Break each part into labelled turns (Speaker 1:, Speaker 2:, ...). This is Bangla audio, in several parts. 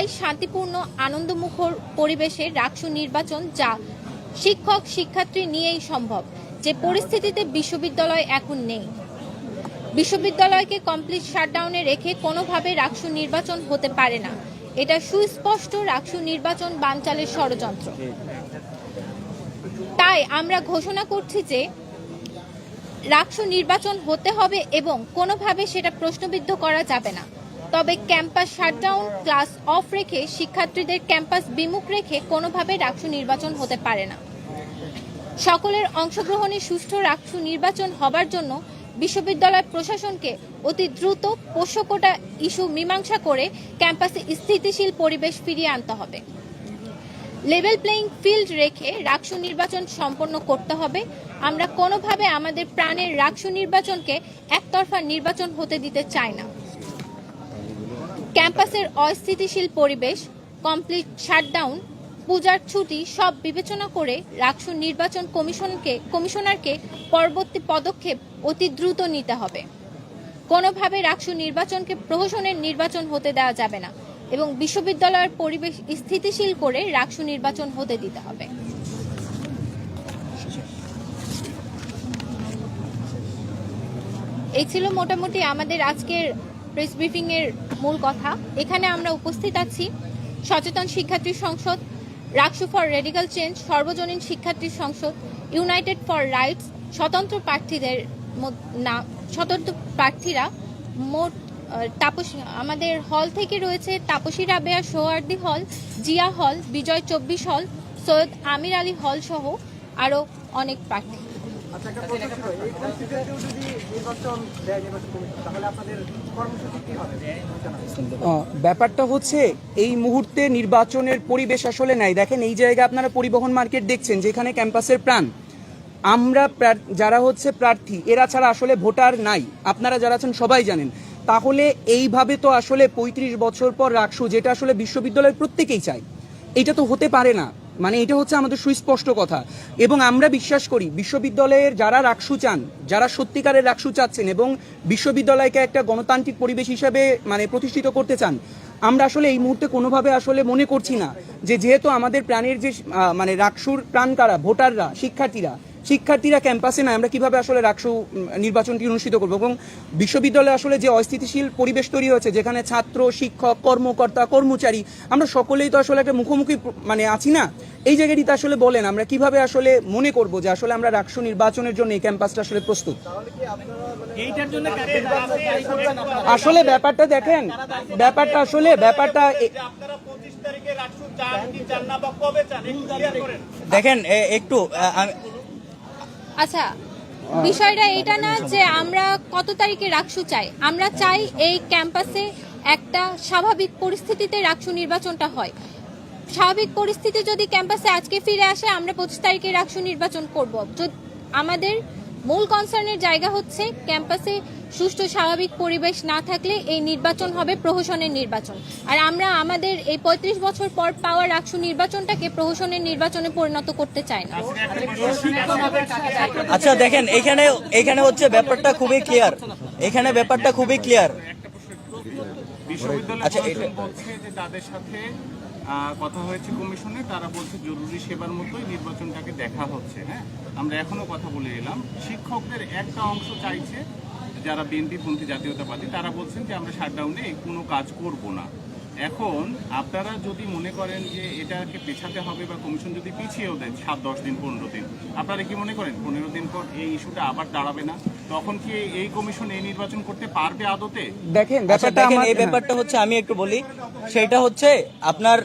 Speaker 1: চাই শান্তিপূর্ণ, আনন্দমুখর পরিবেশে রাকসু নির্বাচন যা শিক্ষক, শিক্ষার্থী নিয়েই সম্ভব, যে পরিস্থিতিতে বিশ্ববিদ্যালয় এখন নেই। বিশ্ববিদ্যালয়কে কমপ্লিট শাটডাউনে রেখে কোনোভাবে রাকসু নির্বাচন হতে পারে না। এটা সুস্পষ্ট রাকসু নির্বাচন বানচালের ষড়যন্ত্র। তাই আমরা ঘোষণা করছি যে রাকসু নির্বাচন হতে হবে এবং কোনোভাবে সেটা প্রশ্নবিদ্ধ করা যাবে না। তবে ক্যাম্পাস শাটডাউন ক্লাস অফ রেখে শিক্ষার্থীদের ক্যাম্পাস বিমুখ রেখে কোনোভাবে রাকসু নির্বাচন হতে পারে না। সকলের অংশগ্রহণে সুষ্ঠু রাকসু নির্বাচন হবার জন্য বিশ্ববিদ্যালয় প্রশাসনকে অতি দ্রুত পোষ্যকোটা ইস্যু মীমাংসা করে ক্যাম্পাসে স্থিতিশীল পরিবেশ ফিরিয়ে আনতে হবে। লেভেল প্লেইং ফিল্ড রেখে রাকসু নির্বাচন সম্পন্ন করতে হবে। আমরা কোনোভাবে আমাদের প্রাণের রাকসু নির্বাচনকে একতরফা নির্বাচন হতে দিতে চাই না। ক্যাম্পাসের অস্থিতিশীল পরিবেশ কমপ্লিট শাটডাউন পূজার ছুটি সব বিবেচনা করে রাকসু নির্বাচন কমিশনকে, কমিশনারকে পরবর্তী পদক্ষেপ অতি দ্রুত নিতে হবে। কোনোভাবে রাকসু নির্বাচনকে প্রহসনের নির্বাচন হতে দেওয়া যাবে না এবং বিশ্ববিদ্যালয়ের পরিবেশ স্থিতিশীল করে রাকসু নির্বাচন হতে দিতে হবে। এই ছিল মোটামুটি আমাদের আজকের প্রেস ব্রিফিং এর মূল কথা। এখানে আমরা উপস্থিত আছি সচেতন শিক্ষার্থী সংসদ, রাকসু ফর রেডিক্যাল চেঞ্জ, সর্বজনীন শিক্ষার্থী সংসদ, ইউনাইটেড ফর রাইটস, স্বতন্ত্র প্রার্থীদের না, স্বতন্ত্র প্রার্থীরা মোট তাপসী, আমাদের হল থেকে রয়েছে তাপসী রাবেয়া, সোহার্দি হল, জিয়া হল, বিজয় চব্বিশ হল, সৈয়দ আমির আলী হল সহ আরও অনেক প্রার্থী।
Speaker 2: ব্যাপারটা হচ্ছে, এই মুহূর্তে নির্বাচনের পরিবেশ আসলে নাই। দেখেন, এই জায়গায় আপনারা পরিবহন মার্কেট দেখছেন, যেখানে ক্যাম্পাসের প্রাণ। আমরা যারা হচ্ছে প্রার্থী, এরা ছাড়া আসলে ভোটার নাই। আপনারা যারা আছেন, সবাই জানেন। তাহলে এইভাবে তো আসলে পঁয়ত্রিশ বছর পর রাখসু, যেটা আসলে বিশ্ববিদ্যালয়ের প্রত্যেকেই চাই এটা তো হতে পারে না। মানে এটা হচ্ছে আমাদের সুস্পষ্ট কথা। এবং আমরা বিশ্বাস করি, বিশ্ববিদ্যালয়ের যারা রাকসু চান, যারা সত্যিকারের রাকসু চাচ্ছেন এবং বিশ্ববিদ্যালয়কে একটা গণতান্ত্রিক পরিবেশ হিসাবে মানে প্রতিষ্ঠিত করতে চান, আমরা আসলে এই মুহূর্তে কোনোভাবে আসলে মনে করছি না যে যেহেতু আমাদের প্রাণের যে মানে রাকসুর প্রাণ কারা, ভোটাররা, শিক্ষার্থীরা শিক্ষার্থীরা ক্যাম্পাসে না আমরা কীভাবে আসলে রাকসু নির্বাচনটি অনুষ্ঠিত করব এবং বিশ্ববিদ্যালয়ে আসলে যে অস্থিতিশীল পরিবেশ তৈরি হয়েছে যেখানে ছাত্র শিক্ষক কর্মকর্তা কর্মচারী আমরা সকলেই তো আসলে একটা মুখোমুখি মানে আছি না? এই জায়গাটিতে আসলে বলেন আমরা কীভাবে আসলে মনে করব যে আসলে আমরা রাকসু নির্বাচনের জন্য এই ক্যাম্পাসটা আসলে প্রস্তুত? আসলে ব্যাপারটা দেখেন ব্যাপারটা আসলে ব্যাপারটা
Speaker 3: দেখেন একটু
Speaker 1: আচ্ছা বিষয়টা এটা না যে আমরা কত তারিখে রাখসু চাই? আমরা চাই এই ক্যাম্পাসে একটা স্বাভাবিক পরিস্থিতিতে রাখসু নির্বাচনটা হয়। স্বাভাবিক পরিস্থিতি যদি ক্যাম্পাসে আজকে ফিরে আসে, আমরা পঁচিশ তারিখে রাখসু নির্বাচন করব। আমাদের মূল কনসার্নের জায়গা হচ্ছে ক্যাম্পাসে সুষ্ঠু স্বাভাবিক পরিবেশ না থাকলে এই নির্বাচন হবে প্রহসনের নির্বাচন। আর আমরা আমাদের এই পঁয়ত্রিশ বছর পর পাওয়া রাকসু নির্বাচনটাকে প্রহসনের নির্বাচনে পরিণত করতে চাই না।
Speaker 3: আচ্ছা দেখেন এখানে এখানে হচ্ছে ব্যাপারটা খুবই ক্লিয়ার এখানে ব্যাপারটা খুবই ক্লিয়ার
Speaker 4: বিশ্ববিদ্যালয়
Speaker 3: আচ্ছা,
Speaker 4: প্রশাসন
Speaker 3: এটা-
Speaker 4: বলছে যে তাদের সাথে কথা হয়েছে কমিশনে তারা বলছে জরুরি সেবার মতোই নির্বাচনটাকে দেখা হচ্ছে হ্যাঁ? আমরা এখনও কথা বলে এলাম। শিক্ষকদের একটা অংশ চাইছে যারা বিএনপি পন্থী জাতীয়তাবাদী তারা বলছেন যে আমরা শাটডাউনে কোনো কাজ করব না। এখন আপনারা যদি মনে করেন যে এটাকে পেছাতে হবে বা কমিশন যদি পিছিয়েও দেন সাত দশ দিন পনেরো দিন আপনারা কি মনে করেন পনেরো দিন পর এই ইস্যুটা আবার দাঁড়াবে না? তখন কি এই কমিশন এই নির্বাচন করতে পারবে আদতে?
Speaker 2: দেখেন
Speaker 3: আচ্ছা
Speaker 2: ব্যাপারটা
Speaker 3: এই ব্যাপারটা হচ্ছে আমি একটু বলি। সেটা হচ্ছে আপনার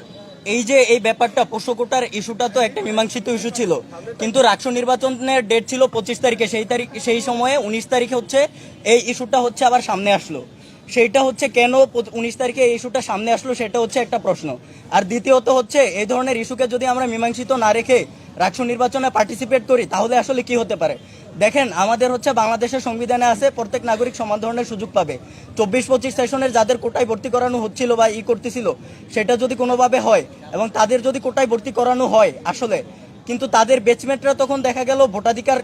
Speaker 3: এই যে এই ব্যাপারটা পোষ্যকোটার ইস্যুটা তো একটা মীমাংসিত ইস্যু ছিল। কিন্তু রাষ্ট্র নির্বাচনের ডেট ছিল পঁচিশ তারিখে, সেই তারিখ, সেই সময়ে উনিশ তারিখে হচ্ছে এই ইস্যুটা হচ্ছে আবার সামনে আসলো। সেইটা হচ্ছে কেন উনিশ তারিখে এই ইস্যুটা সামনে আসলো সেটা হচ্ছে একটা প্রশ্ন। আর দ্বিতীয়ত হচ্ছে, এই ধরনের ইস্যুকে যদি আমরা মীমাংসিত না রেখে রাষ্ট্র নির্বাচনে পার্টিসিপেট করি, তাহলে আসলে কি হতে পারে? দেখেন, আমাদের হচ্ছে বাংলাদেশের সংবিধানে আছে, প্রত্যেক নাগরিক সমান ধরনের সুযোগ পাবে। চব্বিশ পঁচিশ সেশনের যাদের কোটায় ভর্তি করানো হচ্ছিল বা ই করতেছিল, সেটা যদি কোনোভাবে হয় এবং তাদের যদি কোটায় ভর্তি করানো হয় আসলে, কিন্তু তাদের বেচমেটরা তখন দেখা গেল ভোটাধিকার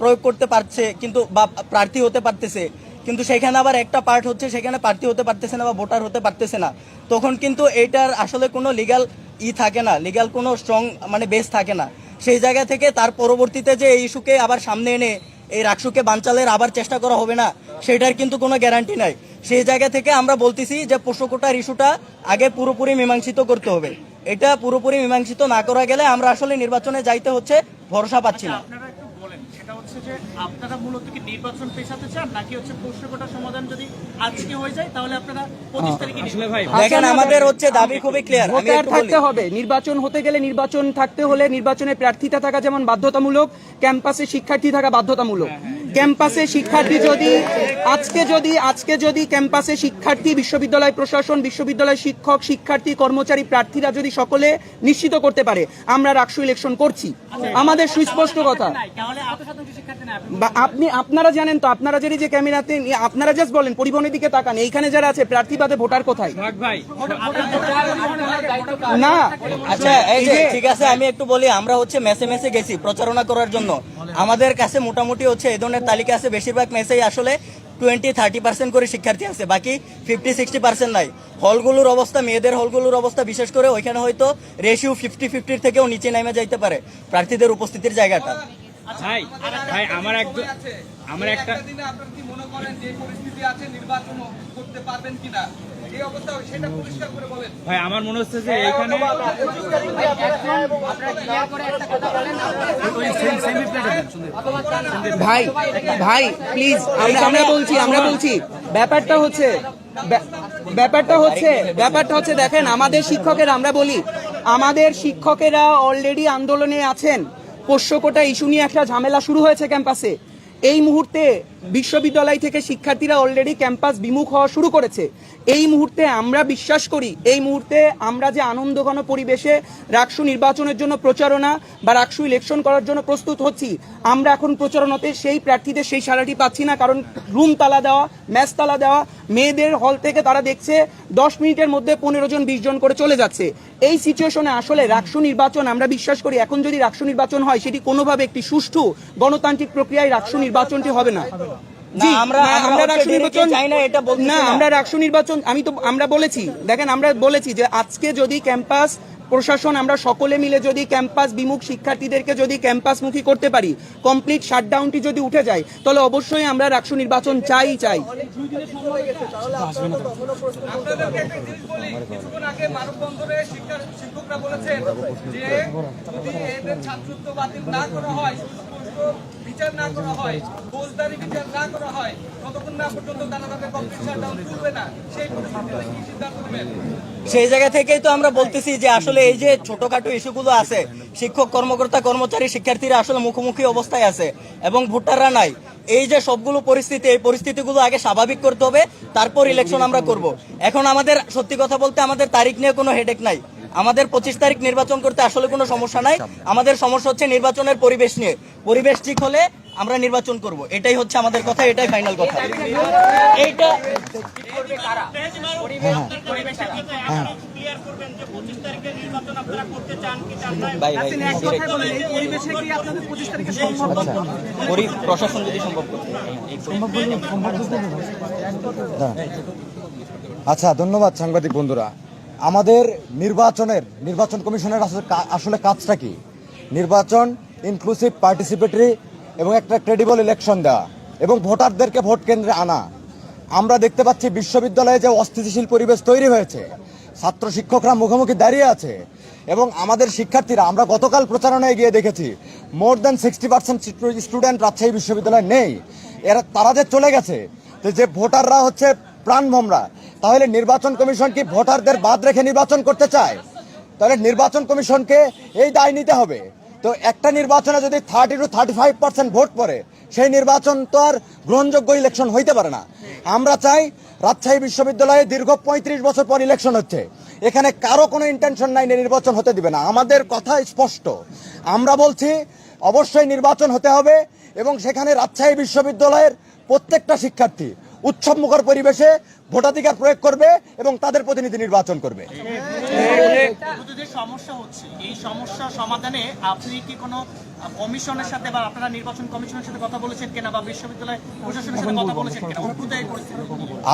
Speaker 3: প্রয়োগ করতে পারছে, কিন্তু বা প্রার্থী হতে পারতেছে। কিন্তু সেখানে আবার একটা পার্ট হচ্ছে, সেখানে প্রার্থী হতে পারতেছে না বা ভোটার হতে পারতেছে না। তখন কিন্তু এইটার আসলে কোনো লিগাল ই থাকে না লিগাল কোনো স্ট্রং মানে বেস থাকে না। সেই জায়গা থেকে তার পরবর্তীতে যে এই ইস্যুকে আবার সামনে এনে এই রাকসুকে বানচালের আবার চেষ্টা করা হবে না, সেটার কিন্তু কোনো গ্যারান্টি নাই। সেই জায়গা থেকে আমরা বলতেছি যে পোষ্যকোটার ইস্যুটা আগে পুরোপুরি মীমাংসিত করতে হবে। এটা পুরোপুরি মীমাংসিত না করা গেলে আমরা আসলে নির্বাচনে যাইতে হচ্ছে, ভরসা পাচ্ছি না।
Speaker 5: বলেন সেটা হচ্ছে যে আপনারা মূলত কি নির্বাচন পেছাতে চান নাকি হচ্ছে প্রশ্নকোটা সমাধান যদি আজকে হয়ে যায় তাহলে আপনারা পঁচিশ তারিখে আসলে ভাই
Speaker 3: দেখেন আমাদের হচ্ছে দাবি খুবই ক্লিয়ার আমি
Speaker 2: ভোটার। থাকতে হবে নির্বাচন হতে গেলে নির্বাচন থাকতে হলে নির্বাচনে প্রার্থীতা থাকা যেমন বাধ্যতামূলক ক্যাম্পাসে শিক্ষার্থী থাকা বাধ্যতামূলক। ক্যাম্পাসে শিক্ষার্থী যদি, আজকে যদি আজকে যদি ক্যাম্পাসে শিক্ষার্থী, বিশ্ববিদ্যালয় প্রশাসন, বিশ্ববিদ্যালয় শিক্ষক, শিক্ষার্থী, কর্মচারী, প্রার্থীরা যদি সকলে নিশ্চিত করতে পারে, আমরা রাকসু ইলেকশন করছি। আমাদের সুস্পষ্ট কথা। আপনি, আপনারা জানেন তো, আপনারা যদি যে ক্যামেরাতে আপনারা জাস্ট বলেন, পরিবহনের দিকে তাকান, এইখানে যারা আছে প্রার্থীবাদে ভোটার কোথায়? না।
Speaker 3: আচ্ছা এই যে, ঠিক আছে, আমি একটু বলি, আমরা হচ্ছে মেসে মেসে গেছি প্রচারণা করার জন্য। আমাদের কাছে মোটামুটি হচ্ছে এই ধরনের তালিকা আছে বেশিরভাগ মেসেই আসলে টোয়েন্টি থার্টি পার্সেন্ট করে শিক্ষার্থী আছে বাকি ফিফটি সিক্সটি পার্সেন্ট নাই। হলগুলোর অবস্থা মেয়েদের হলগুলোর অবস্থা বিশেষ করে ওইখানে হয়তো রেশিও ফিফটি ফিফটির থেকেও নিচে নেমে যাইতে পারে প্রার্থীদের উপস্থিতির জায়গাটা।
Speaker 6: ভাই ভাই আমার একজন আমার একটা
Speaker 2: আপনারা কি মনে করেন যে পরিস্থিতি আছে নির্বাচন করতে পারবেন কিনা? এই অবস্থা সেটা পরিষ্কার করে বলেন।
Speaker 6: ভাই আমার মনে হচ্ছে যে এখানে
Speaker 2: ভাই ভাই প্লিজ আমরা আমরা বলছি আমরা বলছি ব্যাপারটা হচ্ছে ব্যা- ব্যাপারটা হচ্ছে ব্যাপারটা হচ্ছে দেখেন আমাদের শিক্ষকের আমরা বলি আমাদের শিক্ষকেরা অলরেডি আন্দোলনে আছেন। পোষ্যকোটা ইস্যু নিয়ে একটা ঝামেলা শুরু হয়েছে ক্যাম্পাসে। এই মুহূর্তে বিশ্ববিদ্যালয় থেকে শিক্ষার্থীরা অলরেডি ক্যাম্পাস বিমুখ হওয়া শুরু করেছে। এই মুহূর্তে আমরা বিশ্বাস করি, এই মুহূর্তে আমরা যে আনন্দঘন পরিবেশে রাকসু নির্বাচনের জন্য প্রচারণা বা রাকসু ইলেকশন করার জন্য প্রস্তুত হচ্ছি, আমরা এখন প্রচারণাতে সেই প্রার্থীদের সেই সারাটি পাচ্ছি না, কারণ রুম তালা দেওয়া ম্যাচ তালা দেওয়া, মেয়েদের হল থেকে তারা দেখছে দশ মিনিটের মধ্যে পনেরো জন, বিশ জন করে চলে যাচ্ছে। এই সিচুয়েশনে আসলে রাকসু নির্বাচন আমরা বিশ্বাস করি, এখন যদি রাকসু নির্বাচন হয়, সেটি কোনোভাবে একটি সুষ্ঠু গণতান্ত্রিক প্রক্রিয়ায় রাকসু নির্বাচনটি হবে না।
Speaker 3: আমরা-
Speaker 2: না,
Speaker 3: আমরা
Speaker 2: আমরা
Speaker 3: হচ্ছে
Speaker 2: রাকসু
Speaker 3: ডেরেকে
Speaker 2: নির্বাচন আমি তো আমরা বলেছি দেখেন আমরা বলেছি যে আজকে যদি ক্যাম্পাস প্রশাসন আমরা সকলে মিলে যদি ক্যাম্পাস বিমুখ শিক্ষার্থীদেরকে যদি ক্যাম্পাসমুখী করতে পারি কমপ্লিট শাটডাউনটি যদি উঠে যায় তাহলে অবশ্যই আমরা রাকসু নির্বাচন চাই চাই।
Speaker 7: আপনাদেরকে একটা জিনিস বলি কিছুক্ষণ আগে মানববন্ধনে শিক্ষা শিক্ষকরা বলেছেন যে যদি এদের ছাত্রত্ব বাতিল না করা হয় সুস্পষ্ট বিচার না করা হয়, ফৌজদারি বিচার না করা হয়, ততক্ষণ না পর্যন্ত তারা তাদের কমপ্লিট শাটডাউন তুলবে না। সেই পরিস্থিতিতে কি সিদ্ধান্ত নেবেন?
Speaker 3: সেই জায়গা থেকেই তো আমরা বলতেছি যে আসলে এই যে ছোটখাটো ইস্যুগুলো আছে, শিক্ষক কর্মকর্তা, কর্মচারী, শিক্ষার্থীরা আসলে মুখোমুখি অবস্থায় আছে এবং ভোটাররা নাই। এই যে সবগুলো পরিস্থিতি, এই পরিস্থিতিগুলো আগে স্বাভাবিক করতে হবে, তারপর ইলেকশন আমরা করব। এখন আমাদের সত্যি কথা বলতে আমাদের তারিখ নিয়ে কোনো হেডেক নাই। আমাদের পঁচিশ তারিখ নির্বাচন করতে আসলে কোনো সমস্যা নাই। আমাদের সমস্যা হচ্ছে নির্বাচনের পরিবেশ নিয়ে। পরিবেশ ঠিক হলে আমরা নির্বাচন করব। এটাই হচ্ছে আমাদের কথা এটাই ফাইনাল কথা। এইটা
Speaker 8: সম্ভব
Speaker 3: পরি প্রশাসন যদি সম্ভব করতে
Speaker 9: আচ্ছা ধন্যবাদ সাংবাদিক বন্ধুরা। আমাদের নির্বাচনের, নির্বাচন কমিশনের আসলে কাজটা কি? নির্বাচন ইনক্লুসিভ পার্টিসিপেটরি এবং একটা ক্রেডিবল ইলেকশন দেওয়া এবং ভোটারদেরকে ভোট কেন্দ্রে আনা। আমরা দেখতে পাচ্ছি বিশ্ববিদ্যালয়ে যে অস্থিতিশীল পরিবেশ তৈরি হয়েছে, ছাত্র শিক্ষকরা মুখোমুখি দাঁড়িয়ে আছে এবং আমাদের শিক্ষার্থীরা, আমরা গতকাল প্রচারণায় গিয়ে দেখেছি more than sixty percent student Rajshahi বিশ্ববিদ্যালয়ে নেই। এরা, তারা যে চলে গেছে, যে ভোটাররা হচ্ছে প্রাণ ভোমরা তাহলে নির্বাচন কমিশন কি ভোটারদের বাদ রেখে নির্বাচন করতে চায়? তাহলে নির্বাচন কমিশনকে এই দায় নিতে হবে। তো একটা নির্বাচনে যদি thirty two thirty five percent vote পড়ে, সেই নির্বাচন তো আর গ্রহণযোগ্য ইলেকশন হইতে পারে না। আমরা চাই রাজশাহী বিশ্ববিদ্যালয়ে দীর্ঘ পঁয়ত্রিশ বছর পর ইলেকশন হচ্ছে। এখানে কারও কোনো ইন্টেনশন নাই নির্বাচন হতে দিবে না। আমাদের কথা স্পষ্ট। আমরা বলছি, অবশ্যই নির্বাচন হতে হবে এবং সেখানে রাজশাহী বিশ্ববিদ্যালয়ের প্রত্যেকটা শিক্ষার্থী উৎসব মুখর পরিবেশে ভোটাধিকার প্রয়োগ করবে এবং তাদের প্রতিনিধি নির্বাচন করবে।
Speaker 5: সমস্যা হচ্ছে এই সমস্যা সমাধানে আপনি কি কোনো কমিশনের সাথে বা আপনারা নির্বাচন কমিশনের সাথে কথা বলেছেন কিনা বা বিশ্ববিদ্যালয় প্রশাসনের সাথে কথা বলেছেন কিনা? অভ্যুদয় এই পরিস্থিতি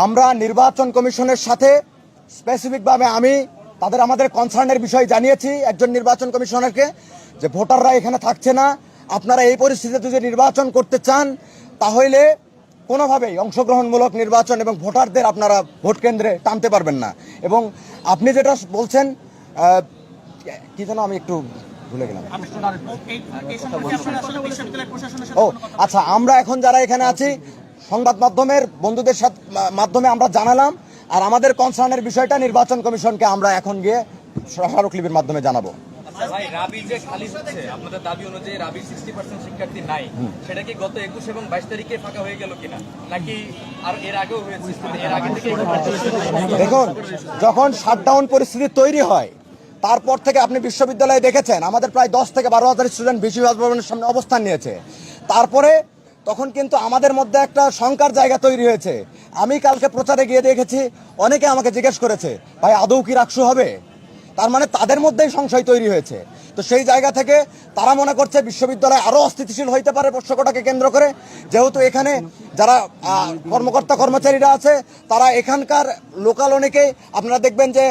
Speaker 9: আমরা নির্বাচন কমিশনের সাথে স্পেসিফিকভাবে আমি তাদের আমাদের কনসার্নের বিষয় জানিয়েছি একজন নির্বাচন কমিশনারকে যে ভোটাররা এখানে থাকছে না। আপনারা এই পরিস্থিতিতে যদি নির্বাচন করতে চান তাহলে কোনোভাবেই অংশগ্রহণমূলক নির্বাচন এবং ভোটারদের আপনারা ভোট কেন্দ্রে টানতে পারবেন না। এবং আপনি যেটা বলছেন কি যেন আমি একটু ভুলে গেলাম। ও আচ্ছা আমরা এখন যারা এখানে আছি সংবাদ মাধ্যমের বন্ধুদের সাথে মাধ্যমে আমরা জানালাম আর আমাদের কনসার্নের বিষয়টা নির্বাচন কমিশনকে আমরা এখন গিয়ে স্মারকলিপির মাধ্যমে জানাব।
Speaker 10: ভাই রাবি যে খালি হচ্ছে আপনাদের দাবি অনুযায়ী রাবি সিক্সটি পার্সেন্ট শিক্ষার্থী নাই। সেটা কি গত একুশ এবং বাইশ তারিখে ফাঁকা হয়ে গেল কিনা? নাকি আর এর আগেও হয়েছে? এর আগে থেকে
Speaker 9: দেখুন যখন শাটডাউন পরিস্থিতি তৈরি হয় তারপর থেকে আপনি বিশ্ববিদ্যালয়ে দেখেছেন আমাদের প্রায় দশ থেকে বারো হাজার স্টুডেন্ট বিশ্ববিদ্যালয় ভবনের সামনে অবস্থান নিয়েছে। তারপরে তখন কিন্তু আমাদের মধ্যে একটা শঙ্কার জায়গা তৈরি হয়েছে। আমি কালকে প্রচারে গিয়ে দেখেছি অনেকে আমাকে জিজ্ঞেস করেছে ভাই আদৌ কি রাখসু হবে? তার মানে তাদের মধ্যেই সংশয় তৈরি হয়েছে। তো সেই জায়গা থেকে তারা মনে করছে বিশ্ববিদ্যালয় আরও অস্থিতিশীল হইতে পারে পোষ্যকটাকে কেন্দ্র করে। যেহেতু এখানে যারা কর্মকর্তা, কর্মচারীরা আছে, তারা এখানকার লোকাল অনেকেই, আপনারা দেখবেন যে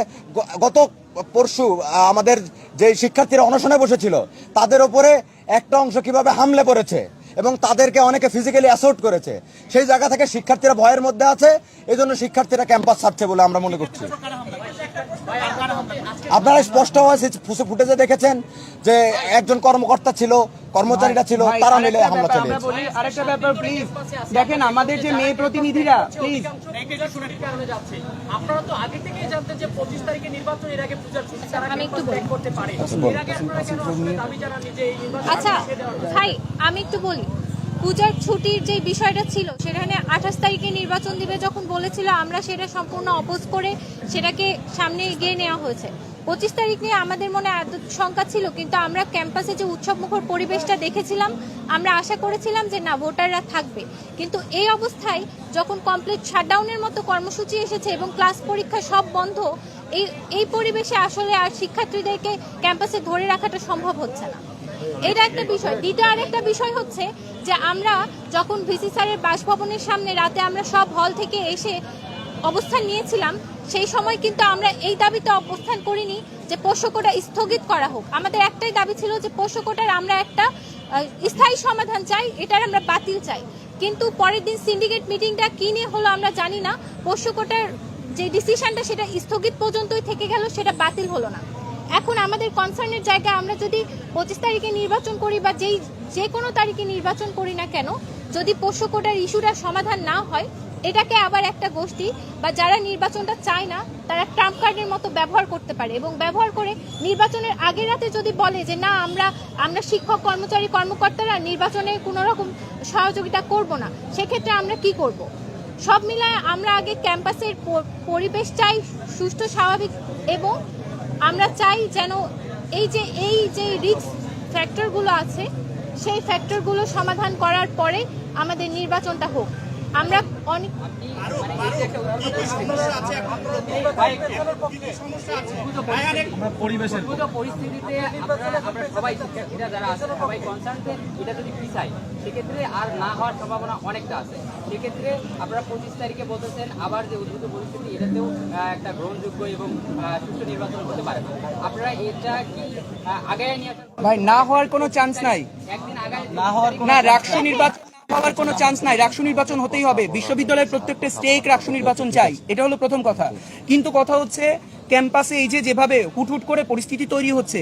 Speaker 9: গত পরশু আমাদের যে শিক্ষার্থীরা অনশনে বসেছিল, তাদের ওপরে একটা অংশ কীভাবে হামলে পড়েছে এবং তাদেরকে অনেকে ফিজিক্যালি অ্যাসোর্ট করেছে, সেই জায়গা থেকে শিক্ষার্থীরা ভয়ের মধ্যে আছে এই জন্য শিক্ষার্থীরা ক্যাম্পাস ছাড়ছে বলে আমরা মনে করছি। আপনারা স্পষ্ট ফুটেজে দেখেছেন যে একজন কর্মকর্তা ছিল কর্মচারীরা ছিল তারা মিলে হামলা চালিয়েছে।
Speaker 2: আরেকটা ব্যাপার প্লিজ দেখেন আমাদের যে মেয়ে প্রতিনিধিরা প্লিজ
Speaker 7: আপনারা তো আগে থেকেই জানতেন যে পঁচিশ তারিখে নির্বাচন এর আগে পূজার ছুটি তারা
Speaker 1: আমি একটু বলি।
Speaker 7: করতে পারে। এর আগে আপনারা কেন আসলে দাবি জানাননি যে এই নির্বাচন
Speaker 1: আচ্ছা ভাই আমি একটু বলি। পূজার ছুটির যে বিষয়টা ছিল, সেখানে আঠাশ তারিখে নির্বাচন দিবে যখন বলেছিল, আমরা সেটা সম্পূর্ণ অপোজ করে সেটাকে সামনে এগিয়ে নেওয়া হয়েছে। পঁচিশ তারিখ নিয়ে আমাদের মনে এত শঙ্কা ছিল, কিন্তু আমরা ক্যাম্পাসে যে উৎসবমুখর পরিবেশটা দেখেছিলাম, আমরা আশা করেছিলাম যে না, ভোটাররা থাকবে। কিন্তু এই অবস্থায় যখন কমপ্লিট শাটডাউনের মতো কর্মসূচি এসেছে এবং ক্লাস পরীক্ষা সব বন্ধ, এই এই পরিবেশে আসলে আর শিক্ষার্থীদেরকে ক্যাম্পাসে ধরে রাখাটা সম্ভব হচ্ছে না। এটা একটা বিষয়। দ্বিতীয় আরেকটা বিষয় হচ্ছে যে আমরা যখন ভিসি স্যারের বাসভবনের সামনে রাতে আমরা সব হল থেকে এসে অবস্থান নিয়েছিলাম, সেই সময় কিন্তু আমরা এই দাবিতে অবস্থান করিনি যে পোষ্যকোটা স্থগিত করা হোক। আমাদের একটাই দাবি ছিল যে পোষ্যকোটার আমরা একটা স্থায়ী সমাধান চাই, এটার আমরা বাতিল চাই। কিন্তু পরের দিন সিন্ডিকেট মিটিংটা কি নিয়ে হলো আমরা জানি না। পোষ্যকোটার যে ডিসিশনটা সেটা স্থগিত পর্যন্তই থেকে গেল, সেটা বাতিল হলো না। এখন আমাদের কনসার্নের জায়গা আমরা যদি পঁচিশ তারিখে নির্বাচন করি বা যেই, যে কোনো তারিখে নির্বাচন করি না কেন, যদি পোষ্য কোটার ইস্যুটার সমাধান না হয়, এটাকে আবার একটা গোষ্ঠী বা যারা নির্বাচনটা চায় না, তারা ট্রাম্প কার্ডের মতো ব্যবহার করতে পারে এবং ব্যবহার করে নির্বাচনের আগের রাতে যদি বলে যে না, আমরা আমরা শিক্ষক, কর্মচারী, কর্মকর্তারা নির্বাচনে কোনো রকম সহযোগিতা করব না, সেক্ষেত্রে আমরা কি করব? সব মিলায় আমরা আগে ক্যাম্পাসের পরিবেশ চাই সুষ্ঠু, স্বাভাবিক এবং আমরা চাই যেন এই যে এই যে রিক্স ফ্যাক্টরগুলো আছে, সেই ফ্যাক্টরগুলো সমাধান করার পরে আমাদের নির্বাচনটা হোক। আমরা অনেক
Speaker 11: পুরো পরিস্থিতিতে আপনারা আমরা সবাই শিক্ষার্থীরা যারা আছে সবাই কনসার্ন এটা যদি পিছায় সেক্ষেত্রে আর না হওয়ার সম্ভাবনা অনেকটা আছে। সেক্ষেত্রে আপনারা পঁচিশ তারিখে বলতেছেন আবার যে উদ্ভূত পরিস্থিতি এটাতেও একটা গ্রহণযোগ্য এবং সুষ্ঠু নির্বাচন হতে পারে। না আপনারা এটা কি আগায় নিয়ে
Speaker 2: ভাই না হওয়ার কোনো চান্স নাই।
Speaker 11: একদিন আগায়
Speaker 3: না হওয়ার
Speaker 2: না নির্বাচন হওয়ার কোনো চান্স নাই। রাকসু নির্বাচন হতেই হবে। বিশ্ববিদ্যালয়ের প্রত্যেকটা স্টেক রাকসু নির্বাচন চাই। এটা হলো প্রথম কথা। কিন্তু কথা হচ্ছে ক্যাম্পাসে এই যে যেভাবে হুটহুট করে পরিস্থিতি তৈরি হচ্ছে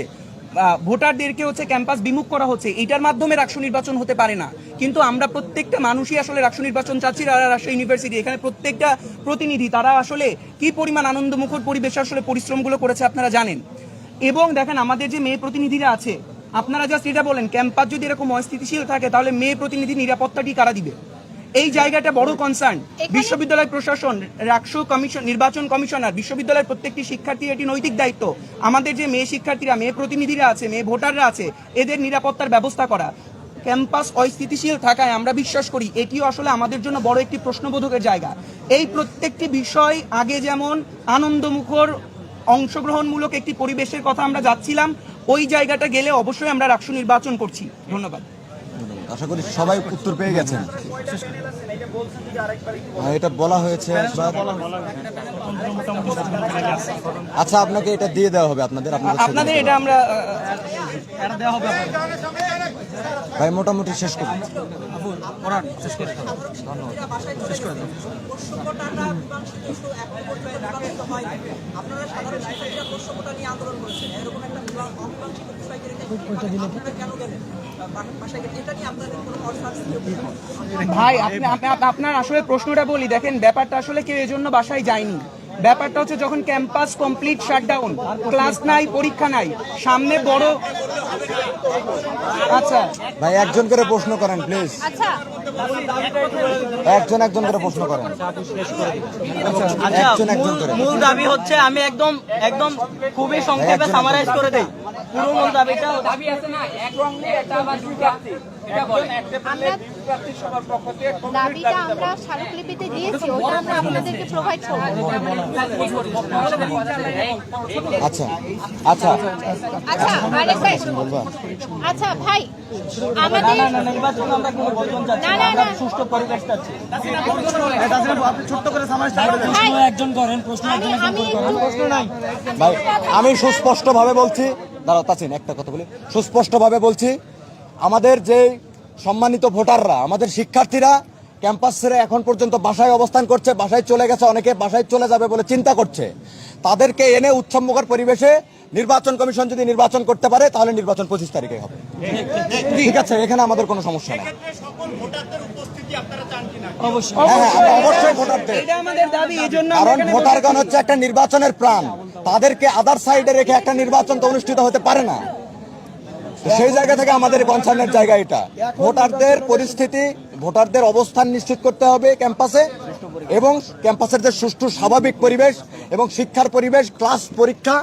Speaker 2: ভোটারদেরকে হচ্ছে ক্যাম্পাস বিমুখ করা হচ্ছে, এটার মাধ্যমে রাকসু নির্বাচন হতে পারে না। কিন্তু আমরা প্রত্যেকটা মানুষই আসলে রাকসু নির্বাচন চাচ্ছি রাজশাহী ইউনিভার্সিটি এখানে প্রত্যেকটা প্রতিনিধি, তারা আসলে কি পরিমাণ আনন্দমুখর পরিবেশে আসলে পরিশ্রমগুলো করেছে আপনারা জানেন। এবং দেখেন, আমাদের যে মেয়ে প্রতিনিধিরা আছে আপনারা জাস্ট এটা বলেন ক্যাম্পাস যদি এরকম অস্থিতিশীল থাকে তাহলে মেয়ে প্রতিনিধি নিরাপত্তাটি কারা দিবে? এই জায়গাটা বড় কনসার্ন বিশ্ববিদ্যালয় প্রশাসন রাকসু কমিশন নির্বাচন কমিশনার বিশ্ববিদ্যালয়ের প্রত্যেকটি শিক্ষার্থীর এটি নৈতিক দায়িত্ব। আমাদের যে মেয়ে শিক্ষার্থীরা মেয়ে প্রতিনিধিরা আছে মেয়ে ভোটাররা আছে এদের নিরাপত্তার ব্যবস্থা করা। ক্যাম্পাস অস্থিতিশীল থাকায় আমরা বিশ্বাস করি এটিও আসলে আমাদের জন্য বড় একটি প্রশ্নবোধকের জায়গা। এই প্রত্যেকটি বিষয় আগে যেমন আনন্দমুখর অংশগ্রহণমূলক একটি পরিবেশের কথা আমরা যাচ্ছিলাম ওই জায়গাটা গেলে অবশ্যই আমরা রাষ্ট্র নির্বাচন করছি। ধন্যবাদ।
Speaker 9: আশা করি সবাই উত্তর পেয়ে গেছেন। হ্যাঁ, এটা বলা হয়েছে আচ্ছা আপনাকে এটা দিয়ে দেওয়া হবে আপনাদের আপনাদের
Speaker 2: আপনাদের এটা আমরা।
Speaker 9: ভাই মোটামুটি শেষ করুন।
Speaker 2: ভাই আপনি আপ- আপ- আপনার আসলে প্রশ্নটা বলি দেখেন ব্যাপারটা আসলে কেউ এজন্য বাসায় যায়নি। ব্যাপারটা হচ্ছে যখন ক্যাম্পাস কমপ্লিট শাটডাউন ক্লাস নাই পরীক্ষা নাই সামনে বড় আচ্ছা।
Speaker 9: ভাই একজন করে প্রশ্ন করেন প্লিজ
Speaker 1: আচ্ছা।
Speaker 9: একজন একজন করে প্রশ্ন করেন।
Speaker 3: আচ্ছা
Speaker 9: একজন একজন
Speaker 3: মূল-
Speaker 9: করে।
Speaker 3: মূল দাবি হচ্ছে আমি একদম একদম খুবই সংক্ষেপে সামারাইজ করে দেই। পুরো মূল দাবিটা
Speaker 11: দাবি আছে না এক একটা বা দুই প্রার্থী
Speaker 1: দাবিটা আমরা স্মারকলিপিতে দিয়েছি ওটা আমরা আপনাদেরকে প্রোভাইড করব।
Speaker 9: আচ্ছা আচ্ছা।
Speaker 1: আচ্ছা আরেকটা
Speaker 9: বলবা।
Speaker 1: আচ্ছা ভাই আমাদের
Speaker 3: নির্বাচন আমরা কোনো বর্জন চাচ্ছি
Speaker 1: না।
Speaker 3: সুষ্ঠু পরিবেশ চাচ্ছি।
Speaker 1: ভাই
Speaker 3: একজন করেন প্রশ্ন
Speaker 1: আমি আমি একটু
Speaker 9: ভাই আমি সুস্পষ্টভাবে বলছি দাঁড়াও আছেন একটা কথা বলি। সুস্পষ্টভাবে বলছি, আমাদের যে সম্মানিত ভোটাররা, আমাদের শিক্ষার্থীরা ক্যাম্পাস ছেড়ে এখন পর্যন্ত বাসায় অবস্থান করছে, বাসায় চলে গেছে, অনেকে বাসায় চলে যাবে বলে চিন্তা করছে। তাদেরকে এনে উৎসবমুখর পরিবেশে নির্বাচন কমিশন যদি নির্বাচন করতে পারে তাহলে নির্বাচন পঁচিশ তারিখে হবে। ঠিক আছে এখানে আমাদের কোনো সমস্যা নেই। হ্যাঁ হ্যাঁ অবশ্যই ভোটারদের।
Speaker 2: এটা আমাদের দাবি এই জন্য আমরা
Speaker 9: কারণ ভোটারগণ হচ্ছে একটা নির্বাচনের প্রাণ। তাদেরকে আদার সাইডে রেখে একটা নির্বাচন তো অনুষ্ঠিত হতে পারে না। সেই জায়গা থেকে আমাদের কনসার্নের জায়গা এটা। ভোটারদের পরিস্থিতি ভোটারদের অবস্থান নিশ্চিত করতে হবে ক্যাম্পাসে। এবং ক্যাম্পাসের যে সুষ্ঠু স্বাভাবিক পরিবেশ এবং শিক্ষার পরিবেশ ক্লাস পরীক্ষা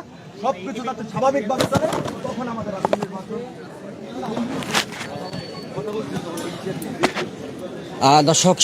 Speaker 9: সবকিছু যাতে স্বাভাবিকভাবে চলে তখন আমাদের রাষ্ট্র নির্বাচন।
Speaker 12: দর্শক